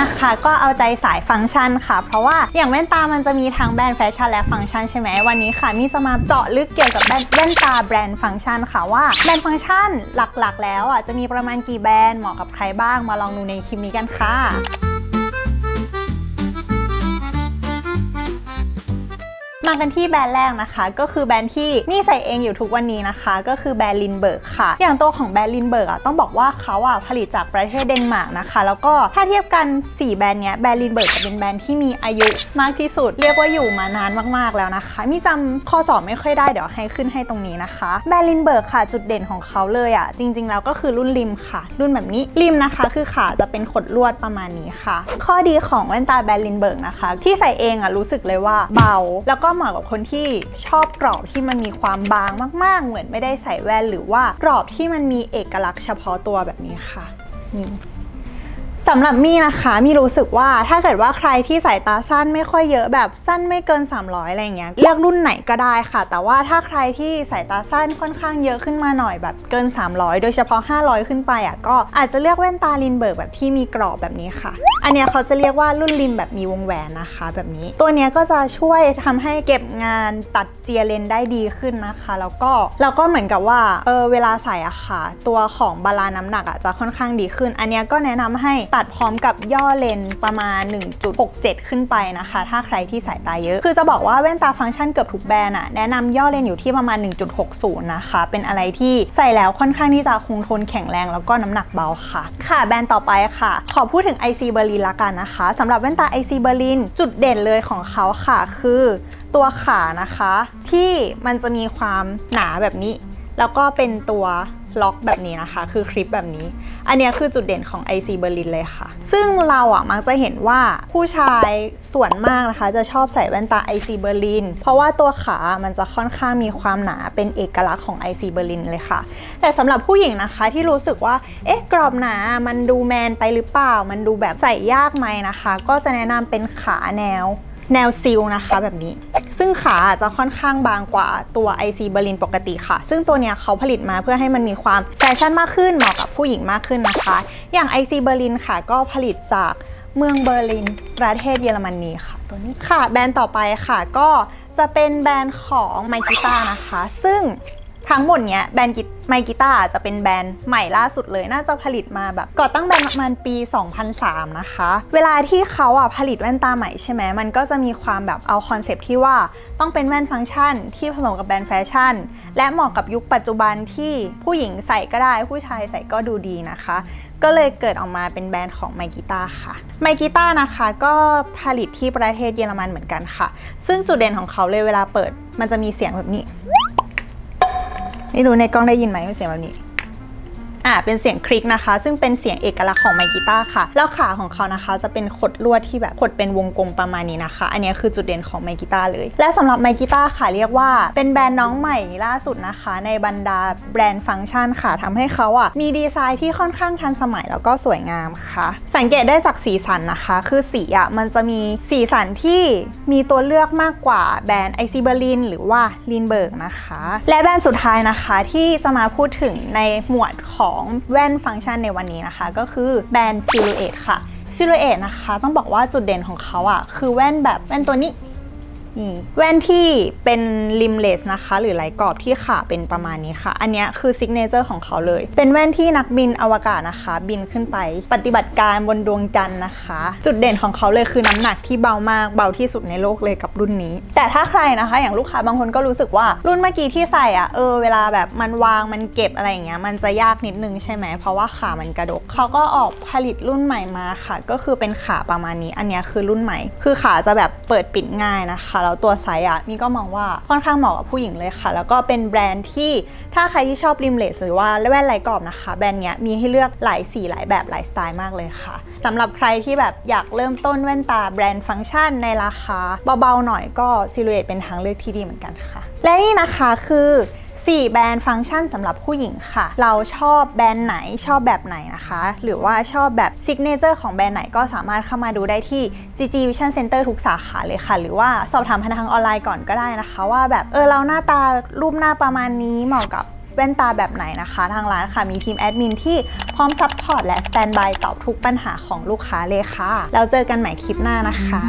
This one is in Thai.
นะคะ ก็เอาใจสายฟังก์ชันค่ะ เพราะว่าอย่างแว่นตามันจะมีทั้งแบรนด์แฟชั่นและฟังก์ชันใช่ไหมวันนี้ค่ะมีจะมาเจาะลึกเกี่ยวกับแบรนด์แว่นตาแบรนด์ฟังก์ชันค่ะว่าแบรนด์ฟังก์ชันหลักๆ แล้วอะจะมีประมาณกี่แบรนด์เหมาะกับใครบ้างมาลองดูในคลิปนี้กันค่ะ มากันที่แบรนด์แรกนะคะ ก็คือแบรนด์ที่นี่ใส่เองอยู่ทุกวันนี้นะคะ ก็คือแบรนด์ลินเบิร์กค่ะ อย่างตัวของแบรนด์ลินเบิร์กอะต้องบอกว่าเขาอะผลิตจากประเทศเดนมาร์กนะคะ แล้วก็ถ้าเทียบกัน 4 แบรนด์เนี้ยแบรนด์ลินเบิร์กจะเป็นแบรนด์ที่มีอายุมากที่สุด เรียกว่าอยู่มานานมากๆแล้วนะคะ มีจำข้อสอบไม่ค่อยได้เดี๋ยวให้ขึ้นให้ตรงนี้นะคะแบรนด์ลินเบิร์กค่ะ จุดเด่นของเขาเลยอะจริง ๆ แล้วก็คือรุ่นริมค่ะ รุ่นแบบนี้ริมนะคะ คือขาจะเป็นขดลวดประมาณนี้ค่ะ ข้อดีของแว่นตาแบรนด์ลินเบิร์กนะคะ ที่ใส่เองอะรู้สึกเลยว่าเบาแล้วก็เหมาะกับคนที่ชอบกรอบที่มันมีความบางมาก ๆ เหมือนไม่ได้ใส่แว่น หรือว่ากรอบที่มันมีเอกลักษณ์เฉพาะตัวแบบนี้ค่ะนี่ สำหรับมี่นะคะมี่รู้สึกว่าถ้าเกิดว่าใครที่สายตาสั้นไม่ค่อยเยอะแบบสั้นไม่เกิน 300 อะไรเงี้ยเลือกรุ่นไหนก็ได้ค่ะ แต่ว่าถ้าใครที่สายตาสั้นค่อนข้างเยอะขึ้นมาหน่อยแบบเกิน 300 โดยเฉพาะ 500 ขึ้นไปอะก็อาจจะเลือกแว่นตาลินเบิร์กแบบที่มีกรอบแบบนี้ค่ะ อันเนี้ยเขาจะเรียกว่ารุ่นริมแบบมีวงแหวนนะคะ แบบนี้ ตัวเนี้ยก็จะช่วยทำให้เก็บงานตัดเจียเลนได้ดีขึ้นนะคะ แล้วก็แล้วก็เหมือนกับว่าเออเวลาใส่อะค่ะ ตัวของบาลานซ์น้ำหนักอะจะค่อนข้างดีขึ้น อันเนี้ยก็แนะนำให้ตัดพร้อมกับย่อเลนประมาณ 1.67 ขึ้นไปนะคะ ถ้าใครที่สายตาเยอะ คือจะบอกว่าแว่นตาฟังก์ชันเกือบทุกแบรนด์อะแนะนำย่อเลนอยู่ที่ประมาณ 1.60 นะคะ เป็นอะไรที่ใส่แล้วค่อนข้างที่จะคงทนแข็งแรงแล้วก็น้ำหนักเบาค่ะ ค่ะแบรนด์ต่อไปค่ะ ขอพูดถึง IC Berlin ละกันนะคะสำหรับแว่นตา IC Berlin จุดเด่นเลยของเขาค่ะ คือตัวขานะคะ ที่มันจะมีความหนาแบบนี้ แล้วก็เป็นตัว ล็อกแบบนี้นะคะ คือคลิปแบบนี้ อันนี้คือจุดเด่นของ IC Berlin เลยค่ะ ซึ่งเราอะมักจะเห็นว่าผู้ชายส่วนมากนะคะ จะชอบใส่แว่นตา IC Berlin เพราะว่าตัวขา มันจะค่อนข้างมีความหนาเป็นเอกลักษณ์ของ IC Berlin เลยค่ะ แต่สำหรับผู้หญิงนะคะที่รู้สึกว่า เอ๊ะ กรอบหนา มันดูแมนไปหรือเปล่า มันดูแบบใส่ยากไหมนะคะ ก็จะแนะนำเป็นขาแนว แนวซิลนะคะแบบนี้ งขาจะค่อนข้างบางกว่าตัว IC Berlin ปกติค่ะ ซึ่งตัวเนี้ยเขาผลิตมาเพื่อให้มันมีความแฟชั่นมากขึ้นเหมาะกับผู้หญิงมากขึ้นนะคะ อย่าง IC Berlin ค่ะ ก็ผลิตจากเมืองเบอร์ลิน ประเทศเยอรมนีค่ะ ตัวนี้ค่ะ แบรนด์ต่อไปค่ะ ก็จะเป็นแบรนด์ของไมกิต้านะคะ ซึ่ง ทั้งหมดเนี้ยแบรนด์ไมกิต้าจะเป็นแบรนด์ใหม่ล่าสุดเลยน่าจะผลิตมาแบบก่อตั้งแบรนด์ประมาณปี 2003 นะคะ เวลาที่เขาอะผลิตแว่นตาใหม่ใช่ไหมมันก็จะมีความแบบเอาคอนเซปต์ที่ว่าต้องเป็นแว่นฟังก์ชัน ที่ผสมกับแบรนด์แฟชั่น และเหมาะกับยุคปัจจุบันที่ผู้หญิงใส่ก็ได้ผู้ชายใส่ก็ดูดีนะคะ ก็เลยเกิดออกมาเป็นแบรนด์ของไมกิต้าค่ะไมกิต้านะคะก็ผลิตที่ประเทศเยอรมันเหมือนกันค่ะ ซึ่งจุดเด่นของเขาเลยเวลาเปิดมันจะมีเสียงแบบนี้ ไม่รู้ในกล้องได้ยินไหมเสียงแบบนี้ อ่าเป็นเสียงคลิกนะคะ ซึ่งเป็นเสียงเอกลักษณ์ของไมกิต้าค่ะ แล้วขาของเขานะคะ จะเป็นขดลวดที่แบบขดเป็นวงกลมประมาณนี้นะคะ อันนี้คือจุดเด่นของไมกิต้าเลย และสำหรับไมกิต้าค่ะเรียกว่าเป็นแบรนด์น้องใหม่ล่าสุดนะคะ ในบรรดาแบรนด์ฟังก์ชันค่ะทำให้เขาอะมีดีไซน์ที่ค่อนข้างทันสมัยแล้วก็สวยงามค่ะ สังเกตได้จากสีสันนะคะ คือสีอะมันจะมีสีสันที่มีตัวเลือกมากกว่าแบรนด์ไอซีเบอร์ลินหรือว่าลินเบิร์กนะคะ และแบรนด์สุดท้ายนะคะที่จะมาพูดถึงในหมวดของแว่นฟังก์ชันในวันนี้นะคะ ก็คือแบรนด์ Silhouette ค่ะ Silhouette นะคะ ต้องบอกว่าจุดเด่นของเขาอะคือแว่นแบบแว่นตัวนี้ นี่แว่นที่เป็นริมเลสนะคะ หรือไหลกรอบที่ขาเป็นประมาณนี้ค่ะ อันนี้คือซิกเนเจอร์ของเขาเลย เป็นแว่นที่นักบินอวกาศนะคะ บินขึ้นไป ปฏิบัติการบนดวงจันทร์นะคะ จุดเด่นของเขาเลยคือน้ำหนักที่เบามาก เบาที่สุดในโลกเลยกับรุ่นนี้ แต่ถ้าใครนะคะ อย่างลูกค้าบางคนก็รู้สึกว่ารุ่นเมื่อกี้ที่ใส่อะเออเวลาแบบมันวางมันเก็บอะไรอย่างเงี้ยมันจะยากนิดนึงใช่ไหมเพราะว่าขามันกระดกเขาก็ออกผลิตรุ่นใหม่มาค่ะ ก็คือเป็นขาประมาณนี้ อันนี้คือรุ่นใหม่ คือขาจะแบบเปิดปิดง่ายนะคะแล้วตัวไซส์อะมีก็มองว่าค่อนข้างเหมาะกับผู้หญิงเลยค่ะ แล้วก็เป็นแบรนด์ที่ถ้าใครที่ชอบริมเลสหรือว่าแว่นไหลกรอบนะคะ แบรนด์เนี้ยมีให้เลือกหลายสีหลายแบบหลายสไตล์มากเลยค่ะสำหรับใครที่แบบอยากเริ่มต้นแว่นตาแบรนด์ฟังก์ชันในราคาเบาๆหน่อยก็ซิลูเอตเป็นทางเลือกที่ดีเหมือนกันค่ะ และนี่นะคะคือ 4 แบรนด์ฟังก์ชันสำหรับผู้หญิงค่ะ เราชอบแบรนด์ไหนชอบแบบไหนนะคะ หรือว่าชอบแบบซิกเนเจอร์ของแบรนด์ไหนก็สามารถเข้ามาดูได้ที่ GG Vision Center ทุกสาขาเลยค่ะ หรือว่าสอบถามพนักงานออนไลน์ก่อนก็ได้นะคะ ว่าแบบเออเราหน้าตารูปหน้าประมาณนี้เหมาะกับแว่นตาแบบไหนนะคะ ทางร้านค่ะมีทีมแอดมินที่พร้อมซัพพอร์ตและสแตนบายตอบทุกปัญหาของลูกค้าเลยค่ะแล้วเจอกันใหม่คลิปหน้านะคะ